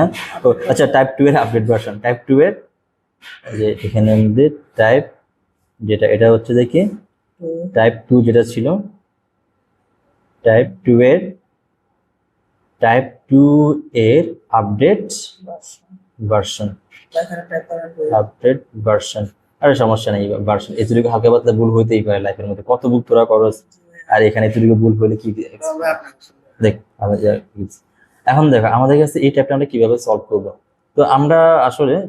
হ্যাঁ? ও আচ্ছা টাইপ টু এর আপডেট ভার্সন টাইপ টু এর যে এখানে মধ্যে টাইপ যেটা এটা হচ্ছে দেখি টাইপ টু যেটা ছিল টাইপ টু এর টাইপ টু এর আপডেট ভার্সন আপডেট ভার্সন আরে সমস্যা নেই ভার্সন এতটুকু হালকা পাতলা ভুল হইতেই পারে লাইফের মধ্যে। কত বুক তোরা করস আর এখানে এতটুকু ভুল হলে কি দেখ এখন দেখো, আমাদের কাছে এই ট্যাপটা আমরা কীভাবে সলভ করব? তো আমরা আসলে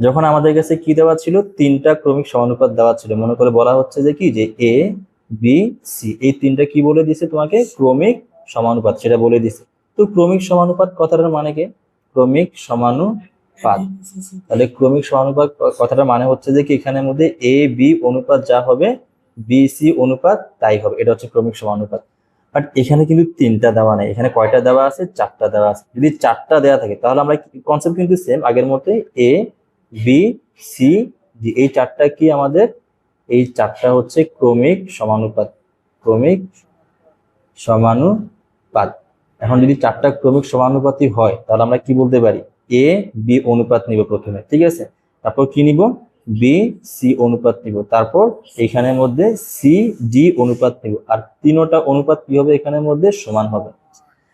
যখন আমাদের কাছে কি দেওয়া ছিল? তিনটা ক্রমিক সমানুপাত দেওয়া ছিল। মনে করে বলা হচ্ছে যে কি? যে এ বি সি এই তিনটা কি বলে দিছে তোমাকে? ক্রমিক সমানুপাত, সেটা বলে দিছে। তো ক্রমিক সমানুপাত কথাটার মানে কি? ক্রমিক সমানুপাত। তাহলে ক্রমিক সমানুপাত ক- কথাটার মানে হচ্ছে যে কি? এখানের মধ্যে এ বি অনুপাত যা হবে বি সি অনুপাত তাই হবে। এটা হচ্ছে ক্রমিক সমানুপাত। বাট এখানে কিন্তু তিনটা দেওয়া নেই। এখানে কয়টা দেওয়া আছে? চারটা দেওয়া আছে। যদি চারটা দেওয়া থাকে, তাহলে আমরা কনসেপ্ট কিন্তু সেম আগের মতোই এ বি সি ডি এই চারটা কি আমাদের? এই চারটা হচ্ছে ক্রমিক সমানুপাত ক্রমিক সমানুপাত। এখন যদি চারটা ক্রমিক সমানুপাতি হয়, তাহলে আমরা কি বলতে পারি? এ বি অনুপাত নিব প্রথমে। ঠিক আছে? তারপর কি নিব? বি সি অনুপাত নিব। তারপর এখানের মধ্যে সি ডি অনুপাত নিব। আর তিনোটা অনুপাত কি হবে? এখানের মধ্যে সমান হবে।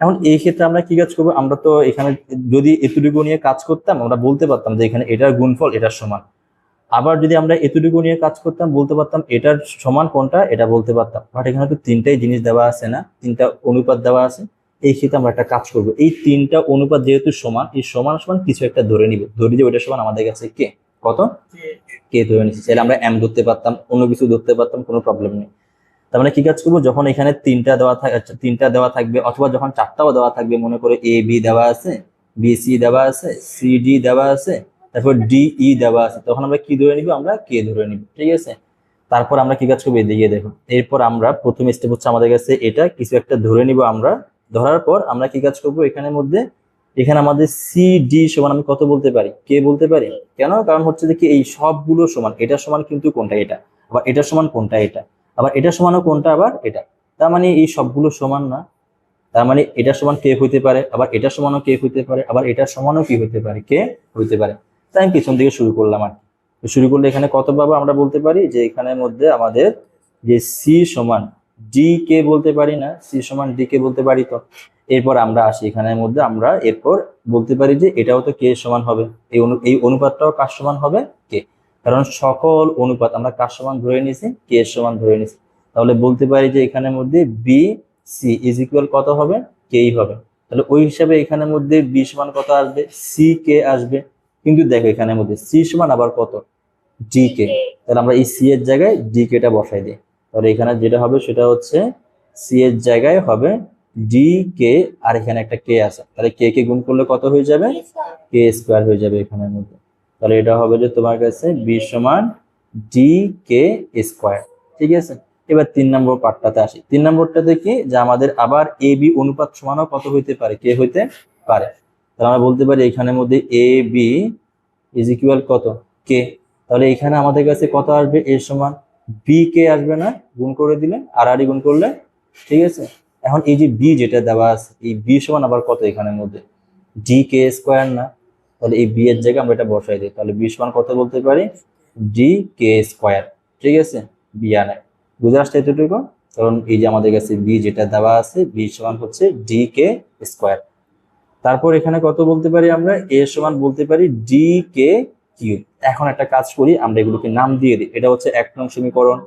এখন এই ক্ষেত্রে আমরা কি কাজ করব? আমরা তো এখানে যদি এতটুকু নিয়ে কাজ করতাম, আমরা বলতে পারতাম যে এখানে এটার গুণফল, এটার সমান। আবার যদি আমরা এতটুকু নিয়ে কাজ করতাম, বলতে পারতাম এটার সমান কোনটা, এটা বলতে পারতাম। বাট এখানে তো তিনটাই জিনিস দেওয়া আছে না? তিনটা অনুপাত দেওয়া আছে। এই ক্ষেত্রে আমরা একটা কাজ করব। এই তিনটা অনুপাত যেহেতু সমান, এই সমান সমান কিছু একটা ধরে নিব। ধরে যে ওইটা সমান আমাদের কাছে কে? কত? কে ধরে নিচ্ছি চাইলে আমরা এম ধরতে পারতাম, অন্য কিছু ধরতে পারতাম, কোনো প্রবলেম নেই। তার মানে কি কাজ করব? যখন এখানে তিনটা দেওয়া থাকে তিনটা দেওয়া থাকবে, অথবা যখন চারটাও দেওয়া থাকবে, মনে করে এ বি দেওয়া আছে বি সি দেওয়া আছে সি ডি দেওয়া আছে, তারপর ডি ই দেওয়া আছে, তখন আমরা কি ধরে নিব? আমরা কে ধরে নিব, ঠিক আছে? তারপর আমরা কি কাজ করব? এদিকে দেখো এরপর আমরা প্রথম স্টেপ হচ্ছে আমাদের কাছে এটা, কিছু একটা ধরে নিব আমরা। ধরার পর আমরা কি কাজ করব? এখানের মধ্যে এখানে আমাদের সি ডি সমান আমি কত বলতে পারি? কে বলতে পারি? কেন? কারণ হচ্ছে যে এই সবগুলো সমান। এটা সমান কিন্তু কোনটা? এটা। আবার এটা সমান কোনটা? এটা। আবার এটা সমানও কোনটা? আবার এটা। তার মানে এই সবগুলো সমান না। তার মানে এটা সমান কে হইতে পারে। আবার এটা সমানও কে হইতে পারে। আবার এটা সমানও কি হইতে পারে। কে হইতে পারে। তাই আমি পিছন থেকে শুরু করলাম আর শুরু করলে এখানে কত পাবো আমরা বলতে পারি? যে এখানের মধ্যে আমাদের যে সি সমান ডি কে বলতে পারি না সি সমান ডি কে বলতে পারি তো। এরপর আমরা আসি এখানের মধ্যে আমরা এরপর বলতে পারি যে এটাও তো কে সমান হবে। এই অনু এই অনুপাতটাও কার সমান হবে? কে কারণ সকল অনুপাত আমরা কার সমান ধরে নিয়েছি? কে এর সমান ধরে নিয়েছি। তাহলে বলতে পারি যে এখানের মধ্যে বি সি ইজ ইকুয়াল কত হবে? কেই হবে। তাহলে ওই হিসাবে এখানের মধ্যে বি সমান কত আসবে? সি কে আসবে। কিন্তু দেখো এখানের মধ্যে সি সমান আবার কত? ডি কে তাহলে আমরা এই সি এর জায়গায় ডি কেটা বসাই দিই। তাহলে এখানে যেটা হবে সেটা হচ্ছে সি এর জায়গায় হবে ডি কে আর এখানে একটা কে আছে। তাহলে কে কে গুণ করলে কত হয়ে যাবে? কে স্কোয়ার হয়ে যাবে এখানের মধ্যে। তাহলে এটা হবে যে তোমার কাছে বি সমান ডি কে স্কোয়ার ঠিক আছে? এবার তিন নম্বর পার্টটাতে আসি। তিন নম্বরটাতে কি? যে আমাদের আবার এ বি অনুপাত সমানও কত হইতে পারে? কে হইতে পারে। তাহলে আমরা বলতে পারি এখানের মধ্যে এ বি ইজ ইকুয়াল কত? কে তাহলে এখানে আমাদের কাছে কত আসবে? এ সমান বি কে আসবে না, গুণ করে দিলে, আর আর গুণ করলে, ঠিক আছে? এখন এই যে বি যেটা দেওয়া আছে, এই বি সমান আবার কত এখানের মধ্যে? ডি কে স্কোয়ার না, তাহলে এই বি এর জায়গায় আমরা এটা বসাই দিই। তাহলে বি সমান কত বলতে পারি? ডি কে স্কোয়ার ঠিক আছে? বি আনে বুঝে আসছে এতটুকু? কারণ এই যে আমাদের কাছে বি যেটা দেওয়া আছে বি সমান হচ্ছে ডি কে স্কোয়ার তারপর এখানে কত বলতে পারি আমরা? এ সমান বলতে পারি ডি কে কিউব এখন একটা কাজ করি, আমরা এগুলোকে নাম দিয়ে দিই। এটা হচ্ছে এক নং সমীকরণ,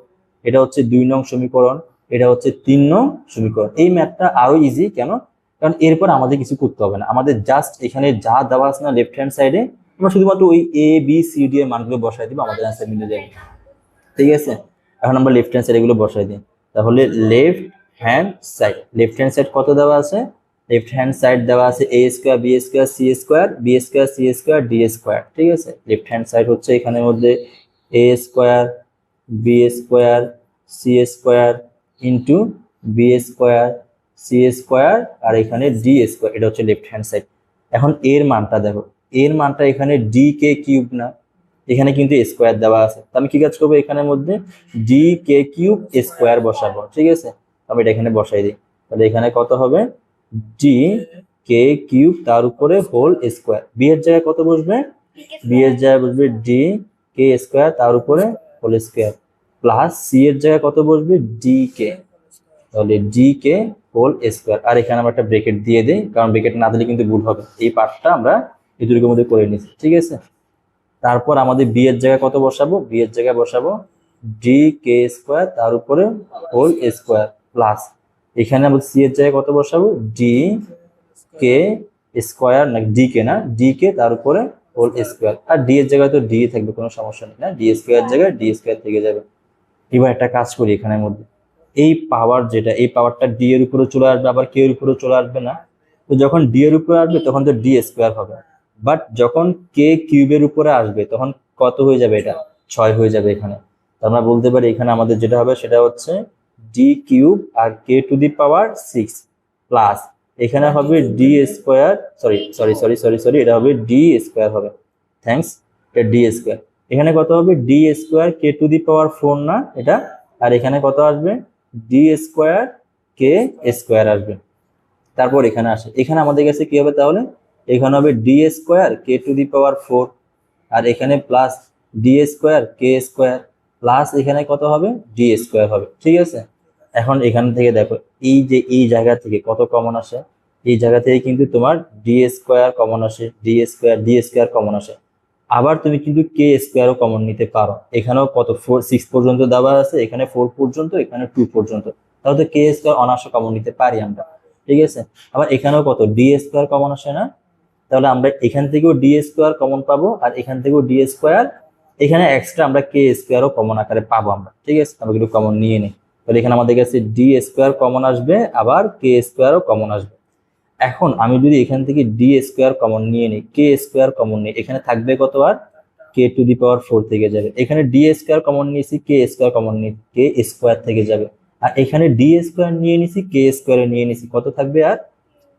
এটা হচ্ছে দুই নং সমীকরণ, এটা হচ্ছে তিন নং সমীকরণ। এই ম্যাথটা আরও ইজি কেন? কারণ এরপর আমাদের কিছু করতে হবে না। আমাদের জাস্ট এখানে যা দেওয়া আছে না লেফট হ্যান্ড সাইডে আমরা শুধুমাত্র ওই এ বি সি ডি এর মানগুলো বসাই দিব, আমাদের অ্যান্সার মিলে যাবে। ঠিক আছে? এখন আমরা লেফট হ্যান্ড সাইড এগুলো বসাই দিই। তাহলে left hand side left hand side কত দেওয়া আছে? লেফট হ্যান্ড সাইড দেওয়া আছে A square B square C square B square C square D square ঠিক আছে? লেফট হ্যান্ড সাইড হচ্ছে এখানের মধ্যে A square B square C square into B square C square আর এখানে ডি স্কোয়ার এটা হচ্ছে লেফট হ্যান্ড সাইড এখন এর মানটা দেখো এর মানটা এখানে ডি কে কিউব না, এখানে কিন্তু স্কোয়ার দেওয়া আছে। আমি কি কাজ করব? এখানের মধ্যে ডি কে কিউব স্কোয়ার বসাবো, ঠিক আছে? আমি এটা এখানে বসাই দিই। তাহলে এখানে কত হবে? ডি কে কিউব তার উপরে হোল স্কোয়ার বি এর জায়গায় কত বসবে? বি এর জায়গায় বসবে ডি কে স্কোয়ার তার উপরে হোল স্কোয়ার প্লাস সি এর জায়গায় কত বসবে? ডি কে তাহলে ডি কে হোল স্কোয়ার আর এখানে আমরা একটা ব্রেকেট দিয়ে দিই, কারণ ব্রেকেট না দিলে কিন্তু ভুল হবে। এই পার্টটা আমরা এই মধ্যে করে নিচ্ছি ঠিক আছে? তারপর আমাদের বি এর জায়গায় কত বসাবো? বি এর জায়গায় বসাবো। ডি কে স্কোয়ার তার উপরে হোল স্কোয়ার প্লাস এখানে আমরা সি এর জায়গায় কত বসাবো? ডি কে স্কোয়ার না ডি কে না? ডি কে তার উপরে হোল স্কোয়ার আর ডি এর জায়গায় তো ডি থাকবে, কোনো সমস্যা নেই না? ডি স্কোয়ার জায়গায় ডি স্কোয়ার থেকে যাবে। এবার একটা কাজ করি এখানের মধ্যে। এই পাওয়ার যেটা, এই পাওয়ারটা ডি এর উপরে চলে আসবে, আবার কে এর উপরে চলে আসবে না। তো যখন ডি এর উপরে আসবে, তখন তো ডি স্কোয়ার হবে। বাট যখন কে কিউবের উপরে আসবে, তখন কত হয়ে যাবে এটা? ছয় হয়ে যাবে এখানে। তো আমরা বলতে পারি এখানে আমাদের যেটা হবে, সেটা হচ্ছে D cube R K to the power six plus এখানে হবে D square sorry sorry sorry sorry sorry এটা হবে ডি স্কোয়ার হবে থ্যাঙ্কস এটা ডি স্কোয়ার এখানে কত হবে? D square K to the power four না এটা আর এখানে কত আসবে? ডি স্কোয়ার কে স্কোয়ার আসবে। তারপর এখানে আসে এখানে আমাদের কাছে কি হবে তাহলে? এখানে হবে D square K to the power four আর এখানে plus D square K square plus এখানে কত হবে? ডি স্কোয়ার হবে। ঠিক আছে? এখন এখান থেকে দেখো, এই যে এই জায়গা থেকে কত কমন আসে? এই জায়গা থেকে কিন্তু তোমার ডি স্কোয়ার কমন আসে D square D square common আসে। আবার তুমি কিন্তু কে স্কোয়ারও কমন নিতে পারো। এখানেও কত? ফোর সিক্স পর্যন্ত দেওয়া আছে, এখানে ফোর পর্যন্ত, এখানে টু পর্যন্ত। তাহলে কে স্কোয়ার অনার্স কমন নিতে পারি আমরা। ঠিক আছে? আবার এখানেও কত? ডি স্কোয়ার কমন আসে না? তাহলে আমরা এখান থেকেও ডি স্কোয়ার কমন পাবো, আর এখান থেকেও ডি স্কোয়ার এখানে এক্সট্রা আমরা কে স্কোয়ারও কমন আকারে পাবো আমরা, ঠিক আছে? আমরা কিন্তু কমন নিয়ে নিই। তাহলে এখানে আমাদের কাছে ডি স্কোয়ার কমন আসবে, আবার কে স্কোয়ারও কমন আসবে। এখন আমি যদি এখান থেকে ডি স্কোয়ার কমন নিয়ে নিই কে স্কোয়ার কমন নিই এখানে থাকবে কত আর কে টু দি পাওয়ার ফোর থেকে যাবে। এখানে ডি স্কোয়ার কমন নিয়েছি কে স্কোয়ার কমন নিয়ে কে স্কোয়ার থেকে যাবে। আর এখানে ডি স্কোয়ার নিয়ে নিছি কে স্কোয়ারে নিয়ে নিছি, কত থাকবে? আর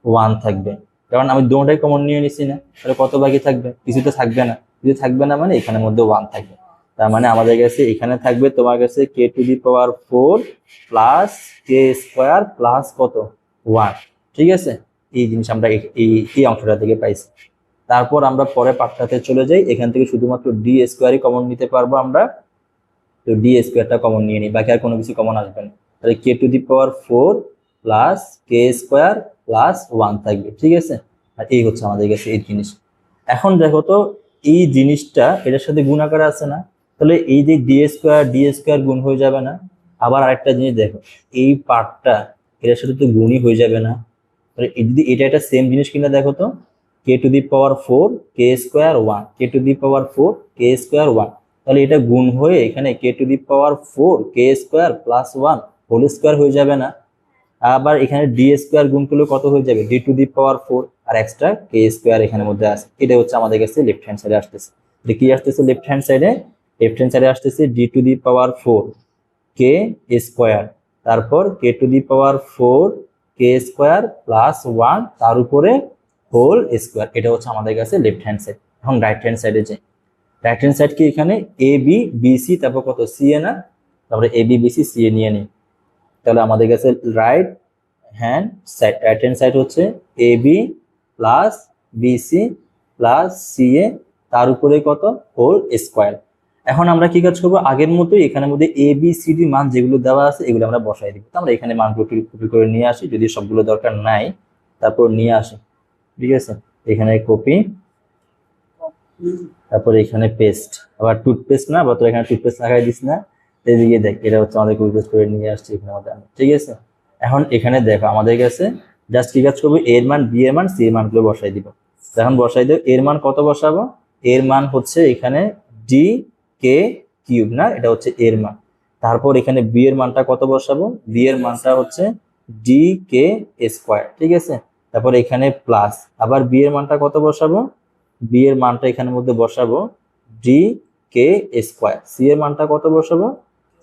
ওয়ান থাকবে। কারণ আমি দুটাই কমন নিয়ে নিছি না, তাহলে কত বাকি থাকবে? কিছু তো থাকবে না। কিছু থাকবে না মানে এখানের মধ্যে ওয়ান থাকবে। তার মানে আমাদের কাছে এখানে থাকবে, তোমার কাছে K to the power four plus K square plus কত? ওয়ান ঠিক আছে? এই জিনিস আমরা এই- এই অংশটা থেকে পাইছি। তারপর আমরা পরে পাঠটাতে চলে যাই। এখান থেকে শুধুমাত্র ডি স্কোয়ারই কমন নিতে পারব আমরা। তো ডি স্কোয়ারটা কমন নিয়ে নিই, বাকি আর কোনো কিছু কমন আসবে না। তাহলে K to the power four plus K square plus one থাকবে। ঠিক আছে? আর এই হচ্ছে আমাদের কাছে এই জিনিস। এখন দেখো তো এই জিনিসটা এটার সাথে গুণ আকারে আছে না? তাহলে এই যে ডি স্কোয়ার ডি স্কোয়ার গুণ হয়ে যাবে না? আবার আরেকটা জিনিস দেখো, এই পার্টটা এটার সাথে তো গুণই হয়ে যাবে না। তাহলে যদি এটা একটা সেম জিনিস কিনা দেখো তো K to the power four K square one K to the power four K square one তাহলে এটা গুণ হয়ে এখানে K to the power four K square plus one whole square হয়ে যাবে না। আবার এখানে ডি স্কোয়ার গুণ করলে কত হয়ে যাবে? D to the power four R extra K square এখানে মধ্যে আছে। এটা হচ্ছে আমাদের কাছে লেফট হ্যান্ড সাইডে আসতেছে। এটা কি আসতেছে লেফট হ্যান্ড সাইডে লেফট হ্যান্ড সাইডে আসতেছে D to the power four K square তারপর K to the power four K square plus one তার উপরে হোল স্কোয়ার এটা হচ্ছে আমাদের কাছে লেফট হ্যান্ড সাইড এখন রাইট হ্যান্ড সাইডে যাই। রাইট হ্যান্ড সাইড কি এখানে? এ বি বি সি তারপর কত? সি এ না? তারপরে A B B C C A নিয়ে নিই। তাহলে আমাদের কাছে right hand side right hand side হচ্ছে A B plus B C plus C A তার উপরে কত? হোল স্কোয়ার এখন আমরা কি কাজ করব? আগের মতোই এখানের মধ্যে এ বি সি ডি মান যেগুলো দেওয়া আছে, এগুলো আমরা বসাই দিব। আমরা এখানে মানগুলো কপি করে নিয়ে আসি, যদি সবগুলো দরকার নাই, তারপর নিয়ে আসি। ঠিক আছে? এখানে কপি তারপর এখানে পেস্ট আবার টুথপেস্ট না, বা তোর এখানে টুথপেস্ট লাগাই দিস না। এদিকে দেখ, এটা হচ্ছে আমাদের পেস্ট করে নিয়ে আসছি এখানে আমাদের ঠিক আছে? এখন এখানে দেখো, আমাদের কাছে জাস্ট কি কাজ করব? এর মান বি এর মান সি এর মানগুলো বসাই দিব। এখন বসাই দেব, এর মান কত বসাবো? এর মান হচ্ছে এখানে ডি কে কিউব না? এটা হচ্ছে এর মান। তারপর এখানে বি এর মানটা কত বসাবো? বি এর মানটা হচ্ছে ডি কে স্কোয়ার ঠিক আছে? তারপর এখানে প্লাস আবার বি এর মানটা কত বসাবো? বি এর মানটা এখানের মধ্যে বসাবো ডি কে স্কোয়ার সি এর মানটা কত বসাবো?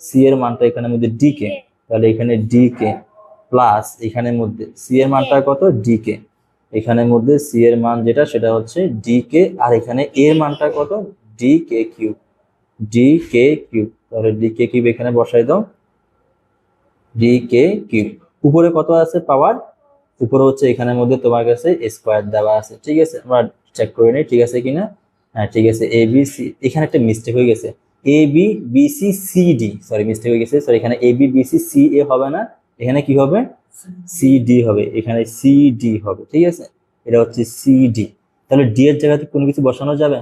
সি এর মানটা এখানের মধ্যে ডি কে তাহলে এখানে ডি কে প্লাস এখানের মধ্যে সি এর মানটা কত? ডি কে এখানের মধ্যে সি এর মান যেটা সেটা হচ্ছে ডি কে আর এখানে এর মানটা কত? D K cube D K cube তাহলে ডি কে কিউব এখানে বসাই দাও। ডি কে কিউব উপরে কত আছে? পাওয়ার উপরে হচ্ছে এখানের মধ্যে তোমার কাছে স্কোয়ার দেওয়া আছে। ঠিক আছে? আমরা চেক করে নিই ঠিক আছে কিনা? হ্যাঁ ঠিক আছে। এ বি সি এখানে একটা মিস্টেক হয়ে গেছে। A B B C C D sorry mistake হয়ে গেছে। সরি এখানে A B B C A হবে না। এখানে কি হবে? সি ডি হবে। এখানে সি ডি হবে। ঠিক আছে? এটা হচ্ছে সি ডি তাহলে ডি এর জায়গাতে কোনো কিছু বসানো যাবে?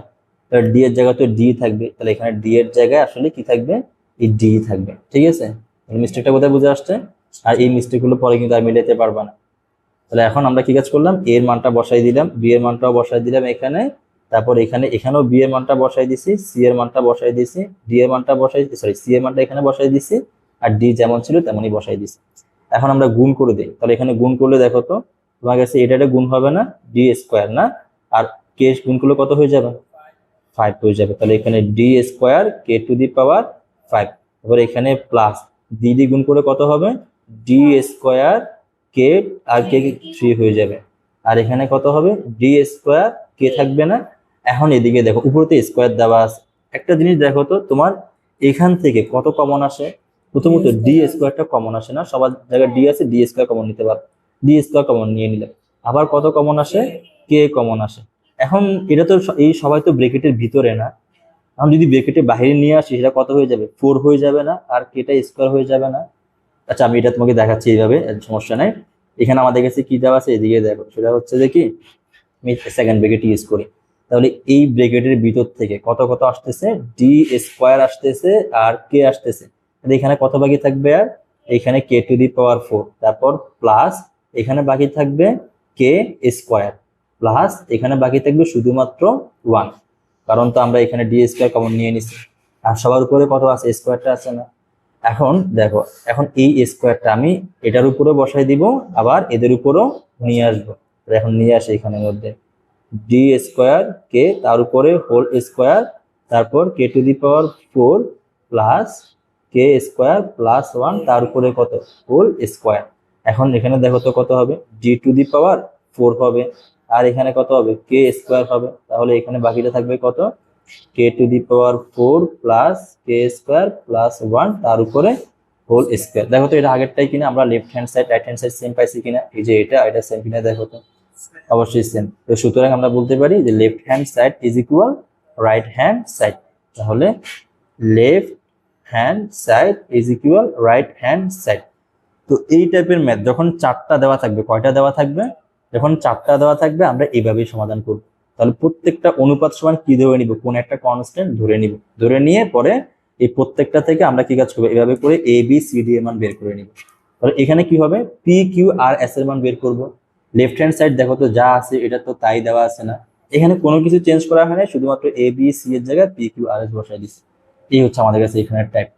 তাহলে ডি এর জায়গাতে ডি থাকবে। তাহলে এখানে ডি এর জায়গায় আসলে কি থাকবে? এই ডি থাকবে। ঠিক আছে? মিস্টেকটা কোথায় বুঝে আসছে? আর এই মিস্টেকগুলো পরে কিন্তু আর মিলাতে পারবা না। তাহলে এখন আমরা কি কাজ করলাম? এর মানটা বসাই দিলাম। বি এর মানটাও বসাই দিলাম এখানে। তারপর এখানে এখানেও বি এর মানটা বসাই দিছি সি এর মানটা বসাই দিছি ডি এর মানটা বসাই সরি সি এর মানটা এখানে বসাই দিছি আর ডি যেমন ছিল তেমনই বসাই দিছি। এখন আমরা গুণ করে দিই। তাহলে এখানে গুণ করলে দেখো তো তোমার কাছে এটা গুণ হবে না ডি স্কোয়ার না আর কে গুণ করলে কত হয়ে যাবে? ফাইভ হয়ে যাবে। তাহলে এখানে D square K to the power five এবার এখানে প্লাস ডি ডি গুণ করে কত হবে? ডি স্কোয়ার কে আর কে থ্রি হয়ে যাবে। আর এখানে কত হবে? ডি স্কোয়ার কে থাকবে না এখন এদিকে দেখো উপরেতে স্কোয়ার দেওয়া আছে। একটা জিনিস দেখো তো তোমার এখান থেকে কত কমন আসে? প্রথমত ডি স্কোয়ারটা কমন আসে না সবার জায়গায় ডি আছে ডি স্কোয়ার কমন নিতে পারো। ডি স্কোয়ার কমন নিয়ে নিলে। আবার কত কমন আসে? কে কমন আসে। এখন এটা তো এই সবাই তো ব্রেকেটের ভিতরে না। এখন যদি ব্রেকেটের বাইরে নিয়ে আসি সেটা কত হয়ে যাবে? ফোর হয়ে যাবে না আর কেটা স্কোয়ার হয়ে যাবে না। আচ্ছা আমি এটা তোমাকে দেখাচ্ছি এইভাবে সমস্যা নাই। এখানে আমাদের কাছে কি দেওয়া আছে? এদিকে দেখো সেটা হচ্ছে যে কি? আমি সেকেন্ড ব্রেকেট ইউজ করি। তাহলে এই ব্রেকেটের ভিতর থেকে কত কত আসতেছে? ডি স্কোয়ার আসতেছে আর কে আসতেছে। এখানে কত বাকি থাকবে আর? এখানে K to the power four তারপর প্লাস এখানে বাকি থাকবে কে স্কোয়ার প্লাস এখানে বাকি থাকবে শুধুমাত্র ওয়ান কারণ তো আমরা এখানে ডি স্কোয়ার কমন নিয়ে নিছি। আর সবার উপরে কত আছে? স্কোয়ারটা আছে না। এখন দেখো, এখন এই স্কোয়ারটা আমি এটার উপরে বসাই দিব, আবার এদের উপরেও নিয়ে আসব। এখন নিয়ে আসি এখানের মধ্যে। ডি স্কোয়ার কে তার উপরে হোল স্কোয়ার তারপর K to the power four plus K square plus one তার উপরে কত? হোল স্কোয়ার এখন এখানে দেখো তো কত হবে? D to the power four হবে। আর এখানে কত হবে? কে স্কোয়ার হবে। তাহলে এখানে বাকিটা থাকবে কত? K to the power four plus K square plus one তার উপরে হোল স্কোয়ার দেখো তো এটা আগেরটাই কিনা? আমরা left hand side right hand side same পাইছি কিনা? এই যে এটা এটা সেম কিনা দেখো তো। অবশ্যই সেম তো সুতরাং আমরা বলতে পারি যে left hand side is equal right hand side তাহলে left hand side is equal right hand side তো এই টাইপের ম্যাথ যখন চারটা দেওয়া থাকবে, কয়টা দেওয়া থাকবে? যখন চারটা দেওয়া থাকবে, আমরা এইভাবেই সমাধান করব। তাহলে প্রত্যেকটা অনুপাত সমান কি ধরে নিব? কোন একটা কনস্ট্যান্ট ধরে নিব। ধরে নিয়ে পরে এই প্রত্যেকটা থেকে আমরা কি কাজ করব? এভাবে করে এ বি সি ডি এর মান বের করে নিব। তাহলে এখানে কি হবে? পি কিউ আর এস এর মান বের করব। লেফট হ্যান্ড সাইড দেখো তো যা আছে, এটা তো তাই দেওয়া আছে না। এখানে কোনো কিছু চেঞ্জ করা হয় না শুধুমাত্র এ বি সি এর জায়গায় পি কিউ আর এস বসাই দিচ্ছে। এই হচ্ছে আমাদের কাছে এখানে টাইপ